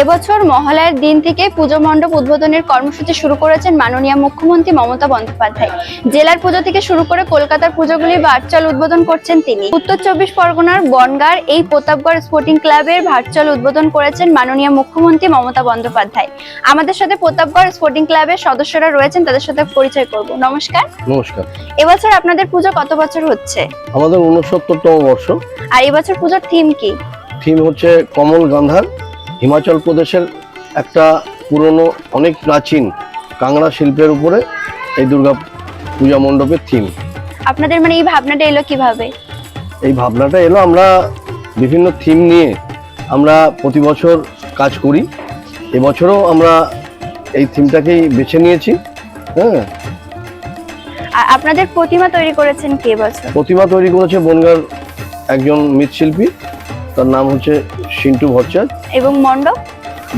এবছর মহালয়ার দিন থেকে পুজো মণ্ডপ উদ্বোধনের কর্মসূচি শুরু করেছেন মাননীয় মুখ্যমন্ত্রী মমতা বন্দ্যোপাধ্যায়। জেলার পুজো থেকে শুরু করে কলকাতার পুজোগুলি ভার্চুয়াল উদ্বোধন করছেন তিনি। উত্তর চব্বিশ পরগনার বনগার এই প্রতাপগড় স্পোর্টিং ক্লাবের ভার্চুয়াল উদ্বোধন করেছেন মাননীয় মুখ্যমন্ত্রী মমতা বন্দ্যোপাধ্যায়। আমাদের সাথে প্রতাপগড় স্পোর্টিং ক্লাবের সদস্যরা রয়েছেন তাদের সাথে পরিচয় করব। নমস্কার। নমস্কার। এবছর আপনাদের পুজো কত বছর হচ্ছে? আমাদের উনসত্তরতম বর্ষ। আর এবছর পুজোর থিম কি? থিম হচ্ছে কমল গান্ধার হিমাচল প্রদেশের একটা পুরনো অনেক প্রাচীন কাংড়া শিল্পের উপরে এই দুর্গা পূজা মণ্ডপের থিম আপনাদের মানে এই ভাবনাটা এলো কীভাবে? এই ভাবনাটা এলো আমরা বিভিন্ন থিম নিয়ে আমরা প্রতি বছর কাজ করি। এবছরও আমরা এই থিমটাকেই বেছে নিয়েছি। হ্যাঁ। আপনাদের প্রতিমা তৈরি করেছেন কে বছর? প্রতিমা তৈরি করেছে বনগার একজন মৃৎশিল্পী। তার নাম হচ্ছে সিন্টু ভট্টাচার্য। এবং মণ্ডপ?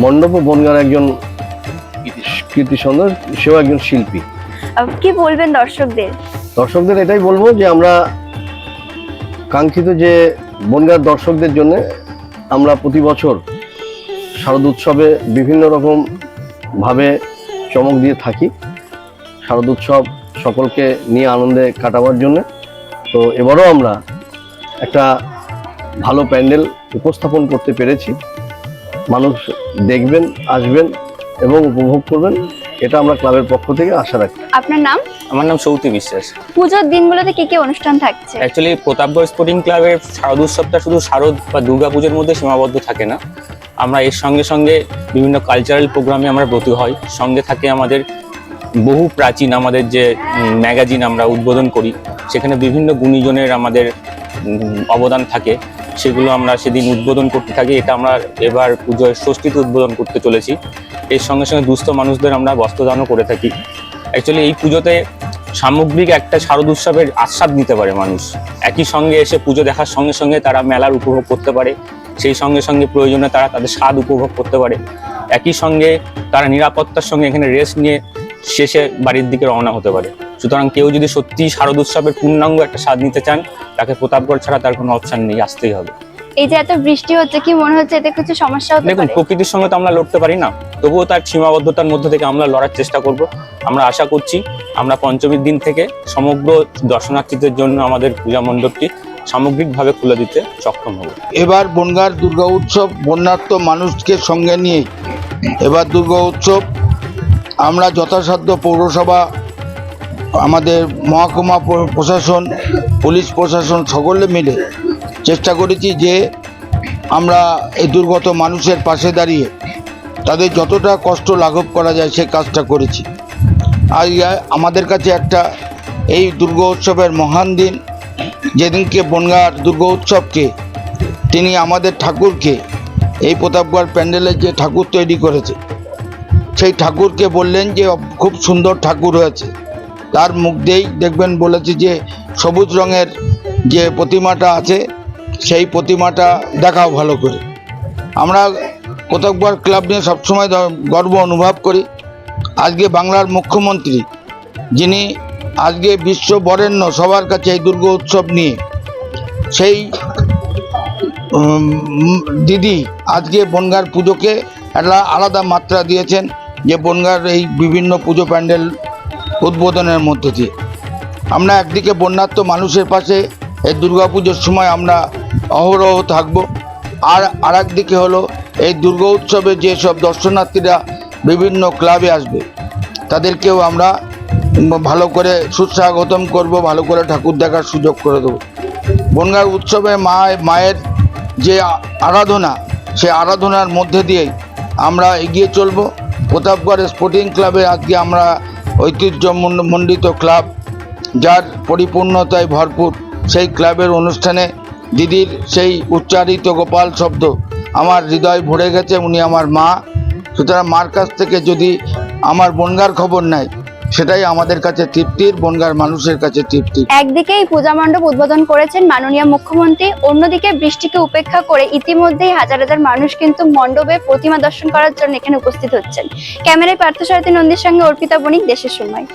মণ্ডপ ও বনগার একজন কীর্তি সেও একজন শিল্পী। কি বলবেন দর্শকদের? দর্শকদের এটাই বলব যে আমরা কাঙ্ক্ষিত যে বনগার দর্শকদের জন্য আমরা প্রতি বছর শারদ উৎসবে বিভিন্ন রকম ভাবে চমক দিয়ে থাকি। শারদ উৎসব সকলকে নিয়ে আনন্দে কাটাবার জন্য। তো এবারও আমরা একটা ভালো প্যান্ডেল উপস্থাপন করতে পেরেছি। মানুষ দেখবেন আসবেন এবং উপভোগ করবেন এটা আমরা ক্লাবের পক্ষ থেকে আশা রাখি। আপনার নাম? আমার নাম সৌতি বিশ্বাস। পুজোর দিনগুলোতে কি কি অনুষ্ঠান থাকছে? অ্যাকচুয়ালি প্রতাপগড় স্পোর্টিং ক্লাবের শারদ উৎসবটা শুধু শারদ বা দুর্গা পুজোর মধ্যে সীমাবদ্ধ থাকে না। আমরা এর সঙ্গে সঙ্গে বিভিন্ন কালচারাল প্রোগ্রামে আমরা ব্রতী হই। সঙ্গে থাকে আমাদের বহু প্রাচীন আমাদের যে ম্যাগাজিন আমরা উদ্বোধন করি। সেখানে বিভিন্ন গুণীজনের আমাদের অবদান থাকে। সেগুলো আমরা সেদিন উদ্বোধন করতে থাকি। এটা আমরা এবার পুজোয় ষষ্ঠীতে উদ্বোধন করতে চলেছি। এর সঙ্গে সঙ্গে দুস্থ মানুষদের আমরা বস্ত্রদানও করে থাকি। অ্যাকচুয়ালি এই পুজোতে সামগ্রিক একটা শারদ উৎসবের আস্বাদ নিতে পারে মানুষ। একই সঙ্গে এসে পুজো দেখার সঙ্গে সঙ্গে তারা মেলার উপভোগ করতে পারে। সেই সঙ্গে সঙ্গে প্রয়োজনে তারা তাদের স্বাদ উপভোগ করতে পারে। একই সঙ্গে তারা নিরাপত্তার সঙ্গে এখানে রেস্ট নিয়ে শেষে বাড়ির দিকে রওনা হতে পারে। সুতরাং কেউ যদি সত্যি শারদ উৎসবের পূর্ণাঙ্গ একটা স্বাদ নিতে চান তাকে প্রতাপগড় ছাড়া তার কোনো অপশন নেই আসতেই হবে। এই যে এত বৃষ্টি হচ্ছে কি মনে হচ্ছে এতে কিছু সমস্যা হতে দেখুন প্রকৃতির সঙ্গে তো আমরা লড়তে পারি না। তবুও তার সীমাবদ্ধতার মধ্যে থেকে আমরা লড়ার চেষ্টা করব। আমরা আশা করছি আমরা পঞ্চমীর দিন থেকে সমগ্র দর্শনার্থীদের জন্য আমাদের পূজা মণ্ডপটি সামগ্রিকভাবে খুলে দিতে সক্ষম হব। এবার বনগার দুর্গা উৎসব বন্যার্থ মানুষকে সঙ্গে নিয়ে। এবার দুর্গা উৎসব আমরা যথাসাধ্য পৌরসভা, আমাদের মহকুমা প্রশাসন, পুলিশ প্রশাসন সকলে মিলে চেষ্টা করেছি যে আমরা এই দুর্গত মানুষের পাশে দাঁড়িয়ে তাদের যতটা কষ্ট লাঘব করা যায় সে কাজটা করেছি। আজ আমাদের কাছে একটা এই দুর্গা উৎসবের মহান দিন, যেদিনকে বনগার দুর্গা উৎসবকে তিনি আমাদের ঠাকুরকে, এই প্রতাপগড় প্যান্ডেলের যে ঠাকুর তৈরি করেছে সেই ঠাকুরকে বললেন যে, খুব সুন্দর ঠাকুর হয়েছে। তার মুখ দিয়েই দেখবেন বলেছে যে, সবুজ রঙের যে প্রতিমাটা আছে, সেই প্রতিমাটা দেখাও ভালো করে। আমরা প্রতাপগড় ক্লাব নিয়ে সবসময় গর্ব অনুভব করি। আজকে বাংলার মুখ্যমন্ত্রী, যিনি আজকে বিশ্ব বরেণ্য সবার কাছে এই দুর্গা উৎসব নিয়ে, সেই দিদি আজকে বনগার পুজোকে একটা আলাদা মাত্রা দিয়েছেন। যে বনগার এই বিভিন্ন পুজো প্যান্ডেল উদ্বোধনের মধ্যে দিয়ে। আমরা একদিকে বন্যার্থ মানুষের পাশে এই দুর্গা পুজোর সময় আমরা অহরহ থাকব, আর আর একদিকে হলো এই দুর্গা উৎসবে যেসব দর্শনার্থীরা বিভিন্ন ক্লাবে আসবে, তাদেরকেও আমরা ভালো করে সুস্বাগতম করব, ভালো করে ঠাকুর দেখার সুযোগ করে দেবো। বনগার উৎসবে মা, মায়ের যে আরাধনা, সে আরাধনার মধ্যে দিয়েই আমরা এগিয়ে চলব। প্রতাপগড় স্পোর্টিং ক্লাবে আজকে আমরা ঐতিহ্য মণ্ডিত ক্লাব, যার পরিপূর্ণতায় ভরপুর সেই ক্লাবের অনুষ্ঠানে দিদির সেই উচ্চারিত গোপাল শব্দ আমার হৃদয় ভরে গেছে, উনি আমার মা। সুতরাং মার কাছ থেকে যদি আমার বনগার খবর নেয় সেটাই আমাদের কাছে তৃপ্তির, বনগার মানুষের কাছে তৃপ্তি একদিকে এই পূজা মণ্ডপ উদ্বোধন করেছেন মাননীয় মুখ্যমন্ত্রী, অন্যদিকে বৃষ্টিকে উপেক্ষা করে ইতিমধ্যেই হাজার হাজার মানুষ কিন্তু মণ্ডপে প্রতিমা দর্শন করার জন্য এখানে উপস্থিত হচ্ছেন। ক্যামেরায় পার্থ সারথী নন্দীর সঙ্গে অর্পিতা বণিক, দেশের সময়।